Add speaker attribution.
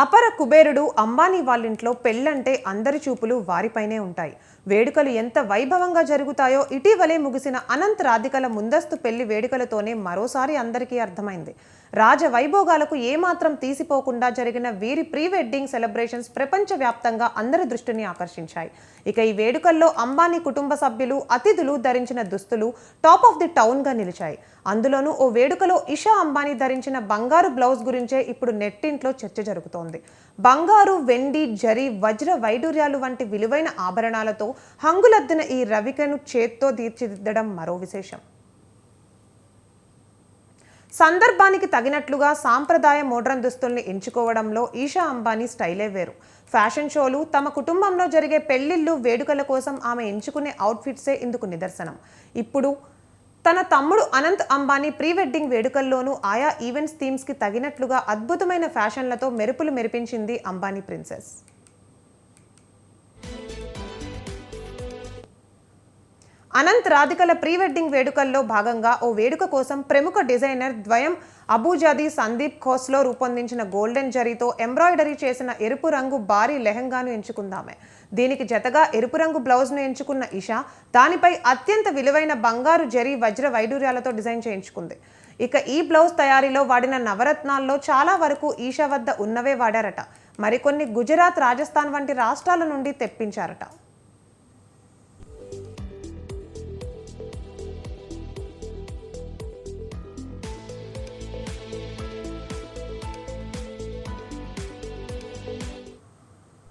Speaker 1: అపర కుబేరుడు అంబానీ వాళ్ళింట్లో పెళ్ళంటే అందరి చూపులు వారిపైనే ఉంటాయి. వేడుకలు ఎంత వైభవంగా జరుగుతాయో ఇటీవలే ముగిసిన అనంత్ రాధికల ముందస్తు పెళ్ళి వేడుకలతోనే మరోసారి అందరికీ అర్థమైంది. రాజ వైభోగాలకు ఏమాత్రం తీసిపోకుండా జరిగిన వీరి ప్రీ వెడ్డింగ్ సెలబ్రేషన్స్ ప్రపంచవ్యాప్తంగా అందరి దృష్టిని ఆకర్షించాయి. ఇక ఈ వేడుకల్లో అంబానీ కుటుంబ సభ్యులు అతిథులు ధరించిన దుస్తులు టాప్ ఆఫ్ ది టౌన్గా నిలిచాయి. అందులోనూ ఓ వేడుకలో ఇషా అంబానీ ధరించిన బంగారు బ్లౌజ్ గురించే ఇప్పుడు నెట్టింట్లో చర్చ జరుగుతోంది. బంగారు వెండి జరి వజ్ర వైడూర్యాలు వంటి విలువైన ఆభరణాలతో హంగులద్దిన ఈ రవికను చేత్తో తీర్చిదిద్దడం మరో విశేషం. సందర్భానికి తగినట్లుగా సాంప్రదాయ మోడ్రన్ దుస్తుల్ని ఎంచుకోవడంలో ఈషా అంబానీ స్టైలే వేరు. ఫ్యాషన్ షోలు తమ కుటుంబంలో జరిగే పెళ్ళిళ్ళు వేడుకల కోసం ఆమె ఎంచుకునే అవుట్ఫిట్సే ఇందుకు నిదర్శనం. ఇప్పుడు తన తమ్ముడు అనంత్ అంబానీ ప్రీ వెడ్డింగ్ వేడుకల్లోనూ ఆయా ఈవెంట్స్ థీమ్స్కి తగినట్లుగా అద్భుతమైన ఫ్యాషన్లతో మెరుపులు మెరిపించింది అంబానీ ప్రిన్సెస్. అనంత్ రాధికల ప్రీ వెడ్డింగ్ వేడుకల్లో భాగంగా ఓ వేడుక కోసం ప్రముఖ డిజైనర్ ద్వయం అబూజాది సందీప్ ఖోస్లో రూపొందించిన గోల్డెన్ జరీతో ఎంబ్రాయిడరీ చేసిన ఎరుపు రంగు భారీ లెహంగాను ఎంచుకుందామే. దీనికి జతగా ఎరుపు రంగు బ్లౌజ్ను ఎంచుకున్న ఇషా దానిపై అత్యంత విలువైన బంగారు జరీ వజ్ర వైడూర్యాలతో డిజైన్ చేయించుకుంది. ఇక ఈ బ్లౌజ్ తయారీలో వాడిన నవరత్నాల్లో చాలా వరకు ఈషా వద్ద ఉన్నవే వాడారట. మరికొన్ని గుజరాత్ రాజస్థాన్ వంటి రాష్ట్రాల నుండి తెప్పించారట.